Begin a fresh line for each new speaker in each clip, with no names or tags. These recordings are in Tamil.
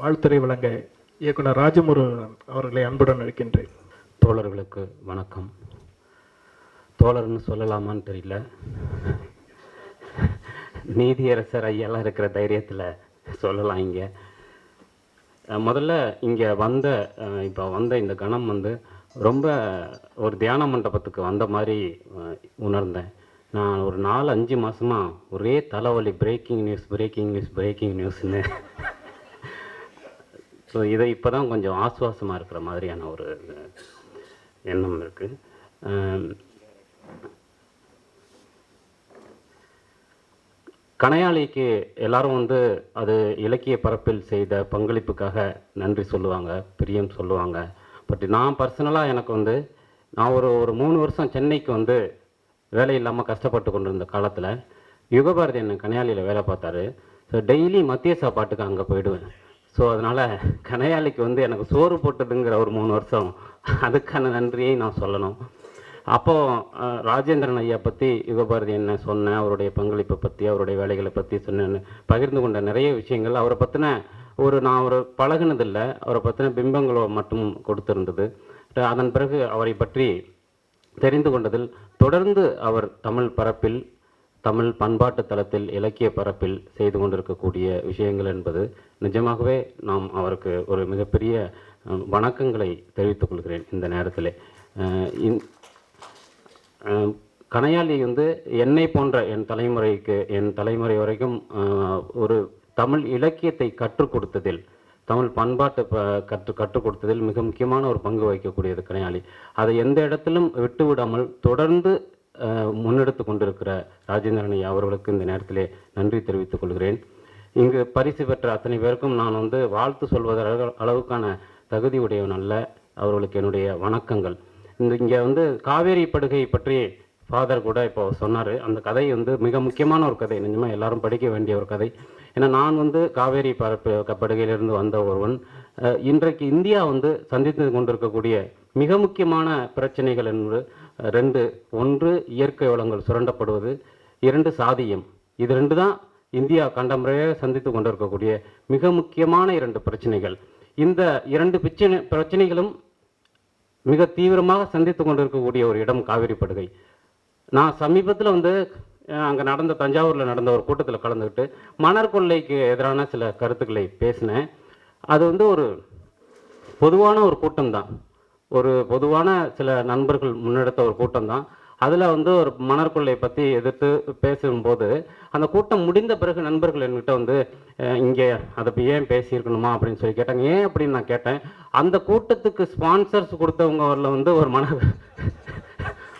வாழ்த்துறை வழங்க இயக்குனர் ராஜமுருகன் அவர்களை அன்புடன் அழைக்கின்றேன்.
தோழர்களுக்கு வணக்கம். தோழர்னு சொல்லலாமான்னு தெரியல. நீதியரசர் ஐயாலாம் இருக்கிற தைரியத்தில் சொல்லலாம் இங்கே. முதல்ல இங்கே வந்த இப்போ வந்த இந்த கணம் வந்து ரொம்ப ஒரு தியான மண்டபத்துக்கு வந்த மாதிரி உணர்ந்தேன். நான் ஒரு நாலு அஞ்சு மாதமாக ஒரே தலைவலி breaking news breaking news breaking நியூஸ்னு so இதை இப்போ தான் கொஞ்சம் ஆசுவாசமாக இருக்கிற மாதிரியான ஒரு எண்ணம் இருக்குது கணையாளிக்கு எல்லாரும் வந்து அது இலக்கிய பரப்பில் செய்த பங்களிப்புக்காக நன்றி சொல்லுவாங்க பிரியம் சொல்லுவாங்க. பட் நான் பர்சனலாக எனக்கு வந்து நான் ஒரு ஒரு மூணு வருஷம் சென்னைக்கு வந்து வேலை இல்லாமல் கஷ்டப்பட்டு கொண்டிருந்த காலத்தில் யுகபாரதி என்ன கணையாளியில் வேலை பார்த்தாரு. ஸோ டெய்லி மத்திய சாப்பாட்டுக்கு அங்கே போயிடுவேன். ஸோ அதனால் கணையாளிக்கு வந்து எனக்கு சோறு போட்டதுங்கிற ஒரு மூணு வருஷம். அதுக்கான நன்றியை நான் சொல்லணும். அப்போது ராஜேந்திரன் ஐயா பற்றி யுகபாரதி என்ன சொன்னேன் அவருடைய பங்களிப்பை பற்றி அவருடைய வேலைகளை பற்றி சொன்னேன்னு பகிர்ந்து கொண்ட நிறைய விஷயங்கள். அவரை பற்றின ஒரு நான் ஒரு பழகினதில்லை. அவரை பற்றின பிம்பங்களோ மட்டும் கொடுத்திருந்தது. அதன் பிறகு அவரை பற்றி தெரிந்து கொண்டதில் தொடர்ந்து அவர் தமிழ் பரப்பில் தமிழ் பண்பாட்டு தளத்தில் இலக்கிய பரப்பில் செய்து கொண்டிருக்கக்கூடிய விஷயங்கள் என்பது நிஜமாகவே நாம் அவருக்கு ஒரு மிகப்பெரிய வணக்கங்களை தெரிவித்துக் கொள்கிறேன் இந்த நேரத்தில். கனையாளி கணையாளி வந்து என்னை போன்ற என் தலைமுறைக்கு என் தலைமுறை வரைக்கும் ஒரு தமிழ் இலக்கியத்தை கற்றுக் கொடுத்ததில் தமிழ் பண்பாட்டை ப கற்று கற்றுக் கொடுத்ததில் மிக முக்கியமான ஒரு பங்கு வகிக்கக்கூடியது கணையாளி அதை எந்த இடத்திலும் விட்டுவிடாமல் தொடர்ந்து முன்னெடுத்து கொண்டிருக்கிற ராஜேந்திரன் ஐயா அவர்களுக்கு இந்த நேரத்திலே நன்றி தெரிவித்துக் கொள்கிறேன். இங்கு பரிசு பெற்ற அத்தனை பேருக்கும் நான் வந்து வாழ்த்து சொல்வதற்கு அளவுக்கான தகுதி உடையவன் அல்ல. அவர்களுக்கு என்னுடைய வணக்கங்கள். இந்த இங்கே வந்து காவேரி படுகை பற்றி ஃபாதர் கூட இப்போ சொன்னார். அந்த கதை வந்து மிக முக்கியமான ஒரு கதை. நிஜமாக எல்லாரும் படிக்க வேண்டிய ஒரு கதை. ஏன்னா நான் வந்து காவேரி பரப்பு படுகையிலிருந்து வந்த ஒருவன். இன்றைக்கு இந்தியா வந்து சந்தித்து கொண்டிருக்கக்கூடிய மிக முக்கியமான பிரச்சனைகள் என்று ரெண்டு ஒன்று இயற்கை வளங்கள் சுரண்டப்படுவது. இரண்டு சாதியம். இது ரெண்டு தான் இந்தியா கண்டமுறையாக சந்தித்து கொண்டிருக்கக்கூடிய மிக முக்கியமான இரண்டு பிரச்சனைகள். இந்த இரண்டு பிரச்சனை பிரச்சனைகளும் மிக தீவிரமாக சந்தித்து கொண்டிருக்கக்கூடிய ஒரு இடம் காவிரி படுகை. நான் சமீபத்தில் வந்து அங்கே நடந்த தஞ்சாவூரில் நடந்த ஒரு கூட்டத்தில் கலந்துக்கிட்டு மணர் கொள்ளைக்கு எதிரான சில கருத்துக்களை பேசினேன். அது வந்து ஒரு பொதுவான ஒரு கூட்டம் தான் ஒரு பொதுவான சில நண்பர்கள் முன்னெடுத்த ஒரு கூட்டம் தான் அதில் வந்து ஒரு மணற்கொள்ளை பற்றி எதிர்த்து பேசும்போது அந்த கூட்டம் முடிந்த பிறகு நண்பர்கள் என்கிட்ட வந்து இங்கே அதை இப்போ ஏன் பேசியிருக்கணுமா? அப்படின்னு சொல்லி கேட்டாங்க. ஏன் அப்படின்னு நான் கேட்டேன். அந்த கூட்டத்துக்கு ஸ்பான்சர்ஸ் கொடுத்தவங்கல வந்து ஒரு மன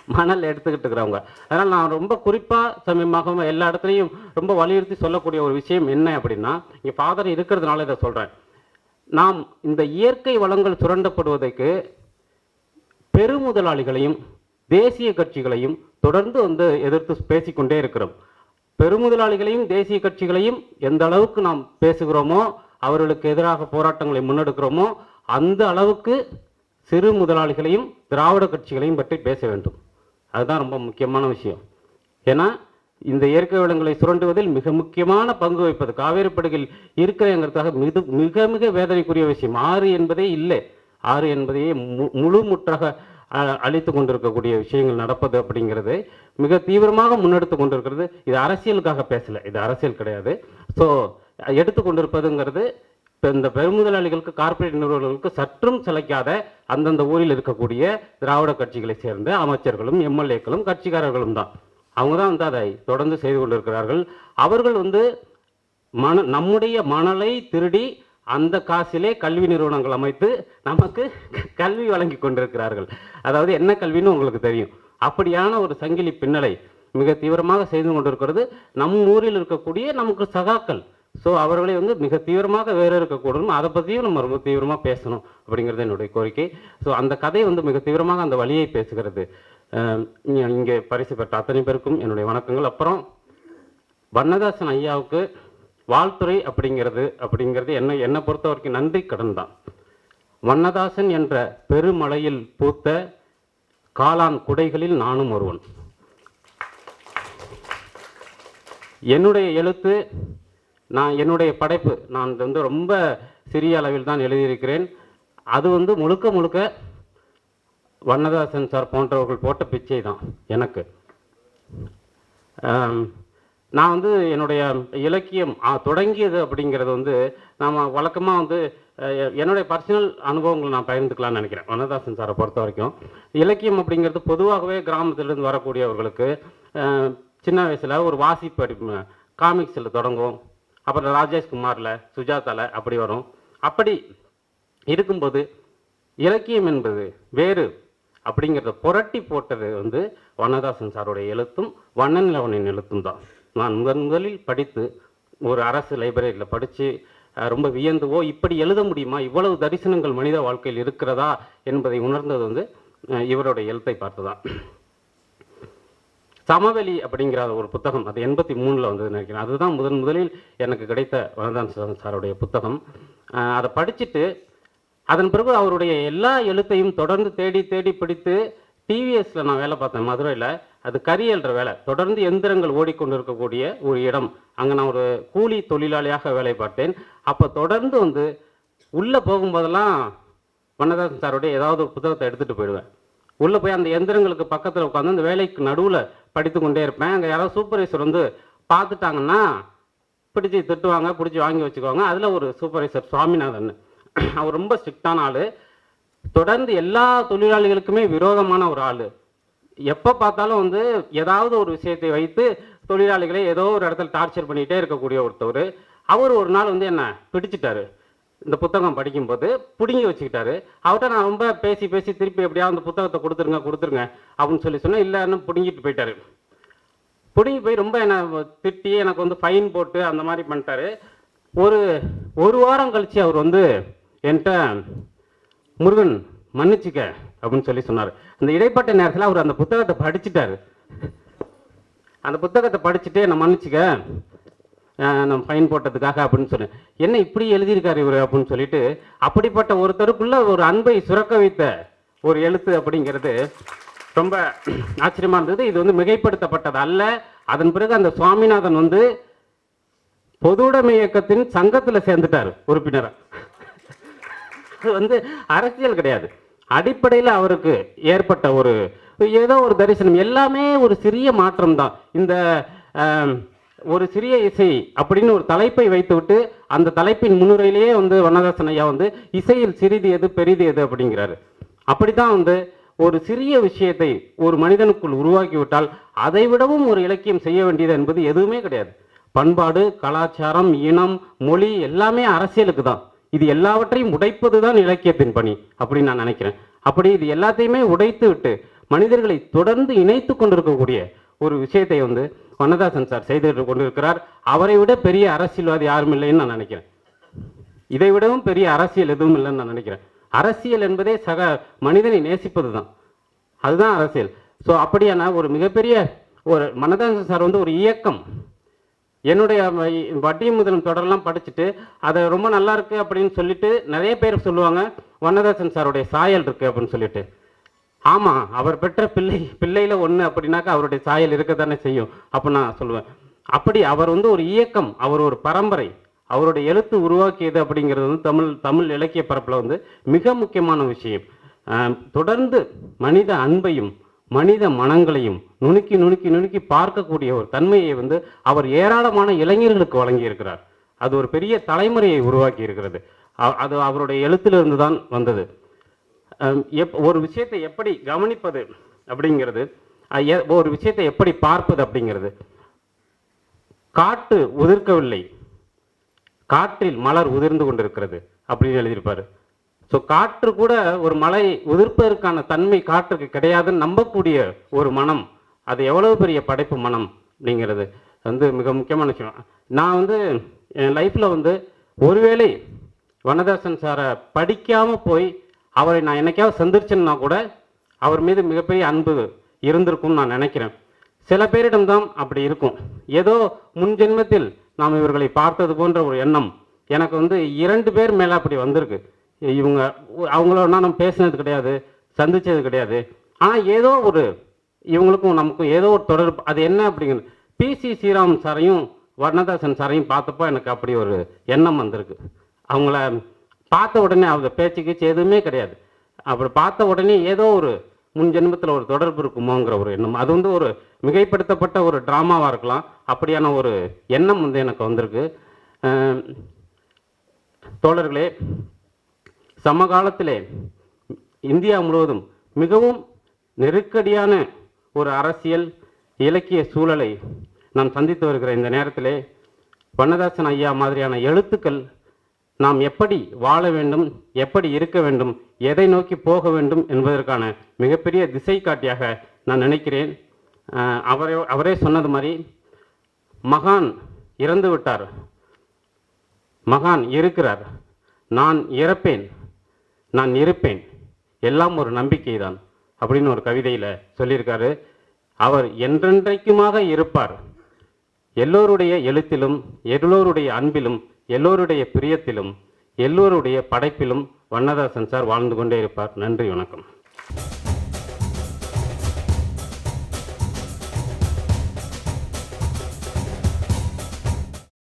மணல் எடுத்துக்கிட்டு இருக்கிறவங்க அதனால் நான் ரொம்ப குறிப்பாக சமயமாக எல்லா இடத்துலையும் ரொம்ப வலியுறுத்தி சொல்லக்கூடிய ஒரு விஷயம் என்ன அப்படின்னா இங்கே ஃபாதர் இருக்கிறதுனால இதை சொல்கிறேன் நாம் இந்த இயற்கை வளங்கள் சுரண்டப்படுவதற்கு பெருமுதலாளிகளையும் தேசிய கட்சிகளையும் தொடர்ந்து வந்து எதிர்த்து பேசிக்கொண்டே இருக்கிறோம். பெருமுதலாளிகளையும் தேசிய கட்சிகளையும் எந்த அளவுக்கு நாம் பேசுகிறோமோ அவர்களுக்கு எதிராக போராட்டங்களை முன்னெடுக்கிறோமோ அந்த அளவுக்கு சிறு முதலாளிகளையும் திராவிட கட்சிகளையும் பற்றி பேச வேண்டும். அதுதான் ரொம்ப முக்கியமான விஷயம். ஏன்னா இந்த இயற்கை வளங்களை சுரண்டுவதில் மிக முக்கியமான பங்கு வகிப்பது. காவேரி படுகையில் இருக்கிறேங்கிறதுக்காக மிக மிக மிக வேதனைக்குரிய விஷயம். ஆறு என்பதே இல்லை. ஆறு என்பதையே மு- முழு முற்றாக அ- அழித்து கொண்டிருக்கக்கூடிய விஷயங்கள் நடப்பது அப்படிங்கிறது மிக தீவிரமாக முன்னெடுத்து கொண்டிருக்கிறது. இது அரசியலுக்காக பேசலை இது அரசியல் கிடையாது. ஸோ எடுத்து கொண்டிருப்பதுங்கிறது இப்போ இந்த பெருமுதலாளிகளுக்கு கார்ப்பரேட் நிறுவனங்களுக்கு சற்றும் சிலைக்காத அந்தந்த ஊரில் இருக்கக்கூடிய திராவிட கட்சிகளை சேர்ந்த அமைச்சர்களும் எம்எல்ஏக்களும் கட்சிக்காரர்களும் தான். அவங்க தான் வந்து அதை தொடர்ந்து செய்து கொண்டிருக்கிறார்கள். அவர்கள் வந்து மண நம்முடைய மணலை திருடி அந்த காசிலே கல்வி நிறுவனங்கள் அமைத்து நமக்கு கல்வி வழங்கி கொண்டிருக்கிறார்கள். அதாவது என்ன கல்வின்னு உங்களுக்கு தெரியும். அப்படியான ஒரு சங்கிலி பின்னலை மிக தீவிரமாக செய்து கொண்டிருக்கிறது. நம் ஊரில் இருக்கக்கூடிய நமக்கு சகாக்கள். ஸோ அவர்களை வந்து மிக தீவிரமாக வேறு இருக்கக்கூடும் அதை பற்றியும் நம்ம ரொம்ப தீவிரமாக பேசணும் அப்படிங்கிறது என்னுடைய கோரிக்கை. ஸோ அந்த கதை வந்து மிக தீவிரமாக அந்த வழியை பேசுகிறது. இங்கே பரிசு பெற்ற அத்தனை பேருக்கும் என்னுடைய வணக்கங்கள். அப்புறம் வண்ணதாசன் ஐயாவுக்கு வாழ்த்துறை அப்படிங்கிறது அப்படிங்கிறது என்ன என்னை பொறுத்த வரைக்கும் நன்றி கடன் தான் வண்ணதாசன் என்ற பெருமலையில் பூத்த காளான் குடைகளில் நானும் ஒருவன். என்னுடைய எழுத்து நான் என்னுடைய படைப்பு நான் வந்து ரொம்ப சிறிய அளவில் தான் எழுதியிருக்கிறேன். அது வந்து முழுக்க முழுக்க வண்ணதாசன் சார் போன்றவர்கள் போட்ட பிச்சை தான் எனக்கு நான் வந்து என்னுடைய இலக்கியம் தொடங்கியது அப்படிங்கிறது வந்து நாம் வழக்கமாக வந்து என்னுடைய பர்சனல் அனுபவங்களை நான் பகிர்ந்துக்கலாம்னு நினைக்கிறேன். வனதாசன் சாரை பொறுத்த வரைக்கும். இலக்கியம் அப்படிங்கிறது பொதுவாகவே கிராமத்திலிருந்து வரக்கூடியவர்களுக்கு சின்ன வயசில் ஒரு வாசிப்பு அடி காமிக்ஸில் தொடங்கும். அப்புறம் ராஜேஷ்குமாரில் சுஜாதாவில் அப்படி வரும். அப்படி இருக்கும்போது இலக்கியம் என்பது வேறு அப்படிங்கிறத புரட்டி போட்டது வந்து வண்ணதாசன் சாருடைய எழுத்தும் வண்ணன் லவனின் எழுத்தும் தான். நான் முதன் முதலில் படித்து ஒரு அரசு லைப்ரரியில் படித்து ரொம்ப வியந்துவோ இப்படி எழுத முடியுமா? இவ்வளவு தரிசனங்கள் மனித வாழ்க்கையில் இருக்கிறதா என்பதை உணர்ந்தது வந்து இவருடைய எழுத்தை பார்த்து தான் சமவெளி அப்படிங்கிற ஒரு புத்தகம் அது எண்பத்தி மூணில் வந்தது நினைக்கிறேன். அதுதான் முதன் முதலில் எனக்கு கிடைத்த வனதான் சாருடைய புத்தகம். அதை படிச்சுட்டு அதன் பிறகு அவருடைய எல்லா எழுத்தையும் தொடர்ந்து தேடி தேடி பிடித்து டிவிஎஸில் நான் வேலை பார்த்தேன் மதுரையில். அது கரியல்ற வேலை. தொடர்ந்து எந்திரங்கள் ஓடிக்கொண்டு இருக்கக்கூடிய ஒரு இடம். அங்கே நான் ஒரு கூலி தொழிலாளியாக வேலை பார்த்தேன். அப்போ தொடர்ந்து வந்து உள்ளே போகும்போதெல்லாம் வண்ணதாசன் சாருடைய ஏதாவது ஒரு புத்தகத்தை எடுத்துகிட்டு போயிடுவேன். உள்ளே போய் அந்த எந்திரங்களுக்கு பக்கத்தில் உட்காந்து அந்த வேலைக்கு நடுவில் படித்து கொண்டே இருப்பேன். அங்கே யாராவது சூப்பர்வைசர் வந்து பார்த்துட்டாங்கன்னா பிடிச்சி திட்டுவாங்க பிடிச்சி வாங்கி வச்சுக்குவாங்க. அதில் ஒரு சூப்பர்வைசர் சுவாமிநாதன். அவர் ரொம்ப ஸ்ட்ரிக்டான ஆள். தொடர்ந்து எல்லா தொழிலாளிகளுக்குமே விரோதமான ஒரு ஆள். எப்போ பார்த்தாலும் வந்து ஏதாவது ஒரு விஷயத்தை வைத்து தொழிலாளிகளை ஏதோ ஒரு இடத்துல டார்ச்சர் பண்ணிகிட்டே இருக்கக்கூடிய ஒருத்தவர். அவர் ஒரு நாள் வந்து என்ன பிடிச்சிட்டாரு. இந்த புத்தகம் படிக்கும்போது பிடுங்கி வச்சுக்கிட்டாரு. அவர்கிட்ட நான் ரொம்ப பேசி பேசி திருப்பி எப்படியாவது அந்த புத்தகத்தை கொடுத்துருங்க கொடுத்துருங்க அப்படின்னு சொல்லி சொன்னேன். இல்லைன்னு பிடுங்கிட்டு போயிட்டாரு. பிடுங்கி போய் ரொம்ப என்னை திட்டி எனக்கு வந்து ஃபைன் போட்டு அந்த மாதிரி பண்ணிட்டாரு. ஒரு ஒரு வாரம் கழிச்சு அவர் வந்து என்கிட்ட முருகன் மன்னிச்சுக்க அப்படின்னு சொல்லி சொன்னார். அந்த இடைப்பட்ட நேரத்தில் அவர் அந்த புத்தகத்தை படிச்சுட்டார். அந்த புத்தகத்தை படிச்சுட்டு என்னை மன்னிச்சுக்க? நான் ஃபைன் போட்டதுக்காக அப்படின்னு சொன்னேன் என்ன இப்படி எழுதியிருக்காரு இவர்? அப்படின்னு சொல்லிட்டு அப்படிப்பட்ட ஒருத்தருக்குள்ள ஒரு அன்பை சுரக்க வைத்த ஒரு எழுத்து அப்படிங்கிறது ரொம்ப ஆச்சரியமா இருந்தது. இது வந்து மிகைப்படுத்தப்பட்டது அல்ல. அதன் பிறகு அந்த சுவாமிநாதன் வந்து பொதுவுடைமை இயக்கத்தின் சங்கத்தில் சேர்ந்துட்டார் உறுப்பினராக அது வந்து அரசியல் கிடையாது. அடிப்படையில் அவருக்கு ஏற்பட்ட ஒரு ஏதோ ஒரு தரிசனம். எல்லாமே ஒரு சிறிய மாற்றம் தான் இந்த ஒரு சிறிய இசை அப்படின்னு ஒரு தலைப்பை வைத்துவிட்டு அந்த தலைப்பின் முன்னுரையிலேயே வந்து வண்ணதாசன் ஐயா வந்து இசையில் சிறிது எது பெரிது எது அப்படிங்கிறாரு. அப்படித்தான் வந்து ஒரு சிறிய விஷயத்தை ஒரு மனிதனுக்குள் உருவாக்கிவிட்டால் அதை விடவும் ஒரு இலக்கியம் செய்ய வேண்டியது என்பது எதுவுமே கிடையாது. பண்பாடு கலாச்சாரம் இனம் மொழி எல்லாமே அரசியலுக்கு தான் இது எல்லாவற்றையும் உடைப்பது தான் இலக்கியத்தின் பணி அப்படின்னு நான் நினைக்கிறேன். அப்படி இது எல்லாத்தையுமே உடைத்து விட்டு மனிதர்களை தொடர்ந்து இணைத்து கொண்டிருக்கக்கூடிய ஒரு விஷயத்தை வந்து வண்ணதாசன் சார் செய்து கொண்டிருக்கிறார். அவரை விட பெரிய அரசியல்வாதி யாரும் இல்லைன்னு நான் நினைக்கிறேன். இதை விடவும் பெரிய அரசியல் எதுவும் இல்லைன்னு நான் நினைக்கிறேன். அரசியல் என்பதே சக மனிதனை நேசிப்பது தான் அதுதான் அரசியல். ஸோ அப்படியான ஒரு மிகப்பெரிய ஒரு மனதாசன் சார் வந்து ஒரு இயக்கம் என்னுடைய வட்டி முதலும் தொடரெல்லாம் படிச்சுட்டு அதை ரொம்ப நல்லா இருக்கு அப்படின்னு சொல்லிட்டு நிறைய பேர் சொல்லுவாங்க வண்ணதாசன் சாருடைய சாயல் இருக்கு அப்படின்னு சொல்லிட்டு. ஆமாம் அவர் பெற்ற பிள்ளை பிள்ளையில் ஒன்று அப்படின்னாக்கா அவருடைய சாயல் இருக்க தானே செய்யும். அப்போ நான் சொல்லுவேன் அப்படி அவர் வந்து ஒரு இயக்கம் அவர் ஒரு பரம்பரை அவருடைய எழுத்து உருவாக்கியது அப்படிங்கிறது வந்து தமிழ் தமிழ் இலக்கிய பரப்பில் வந்து மிக முக்கியமான விஷயம். தொடர்ந்து மனித அன்பையும் மனித மனங்களையும் நுணுக்கி நுணுக்கி நுணுக்கி பார்க்கக்கூடிய ஒரு தன்மையை வந்து அவர் ஏராளமான இளைஞர்களுக்கு வழங்கியிருக்கிறார். அது ஒரு பெரிய தலைமுறையை உருவாக்கி இருக்கிறது அ- அது அவருடைய எழுத்திலிருந்து தான் வந்தது எப் ஒரு விஷயத்தை எப்படி கவனிப்பது அப்படிங்கிறது எ- ஒரு விஷயத்தை எப்படி பார்ப்பது அப்படிங்கிறது. காட்டு உதிர்க்கவில்லை. காற்றில் மலர் உதிர்ந்து கொண்டிருக்கிறது அப்படின்னு எழுதியிருப்பார். ஸோ காற்று கூட ஒரு மலை உதிர்ப்பதற்கான தன்மை காற்றுக்கு கிடையாதுன்னு நம்பக்கூடிய ஒரு மனம். அது எவ்வளவு பெரிய படைப்பு மனம் அப்படிங்கிறது. வந்து மிக முக்கியமான விஷயம். நான் வந்து என் லைஃப்பில் வந்து ஒருவேளை வனதாசன் சாரை படிக்காமல் போய் அவரை நான் என்னைக்காவது சந்திரிச்சேன்னா கூட அவர் மீது மிகப்பெரிய அன்பு இருந்திருக்கும்னு நான் நினைக்கிறேன். சில பேரிடம்தான் அப்படி இருக்கும். ஏதோ முன் ஜென்மத்தில் நாம் இவர்களை பார்த்தது போன்ற ஒரு எண்ணம். எனக்கு வந்து இரண்டு பேர் மேலே அப்படி வந்திருக்கு. இவங்க அவங்களோட நம்ம பேசினது கிடையாது சந்திச்சது கிடையாது. ஆனால் ஏதோ ஒரு இவங்களுக்கும் நமக்கும் ஏதோ ஒரு தொடர்பு அது என்ன அப்படிங்கிறது பிசி ஸ்ரீராம் சாரையும் வர்ணதாசன் சாரையும் பார்த்தப்போ எனக்கு அப்படி ஒரு எண்ணம் வந்திருக்கு. அவங்கள பார்த்த உடனே அவங்க பேச்சு கீச்சு எதுவுமே கிடையாது. அப்படி பார்த்த உடனே ஏதோ ஒரு முன் ஜென்மத்தில் ஒரு தொடர்பு இருக்குமோங்கிற ஒரு எண்ணம். அது வந்து ஒரு மிகைப்படுத்தப்பட்ட ஒரு ட்ராமாவாக இருக்கலாம். அப்படியான ஒரு எண்ணம் வந்து எனக்கு வந்திருக்கு. தோழர்களே சமகாலத்திலே இந்தியா முழுவதும் மிகவும் நெருக்கடியான ஒரு அரசியல் இலக்கிய சூழலை நாம் சந்தித்து வருகிற இந்த நேரத்திலே வண்ணதாசன் ஐயா மாதிரியான எழுத்துக்கள் நாம் எப்படி வாழ வேண்டும் எப்படி இருக்க வேண்டும் எதை நோக்கி போக வேண்டும் என்பதற்கான மிகப்பெரிய திசை காட்டியாக நான் நினைக்கிறேன். அவரே அவரே சொன்னது மாதிரி மகான் இறந்து விட்டார் மகான் இருக்கிறார். நான் இறப்பேன். நான் இருப்பேன். எல்லாம் ஒரு நம்பிக்கைதான் அப்படின்னு ஒரு கவிதையில் சொல்லியிருக்காரு. அவர் என்றென்றைக்குமாக இருப்பார். எல்லோருடைய எழுத்திலும் எல்லோருடைய அன்பிலும் எல்லோருடைய பிரியத்திலும் எல்லோருடைய படைப்பிலும் வண்ணதாசன் சார் வாழ்ந்து கொண்டே இருப்பார். நன்றி வணக்கம்.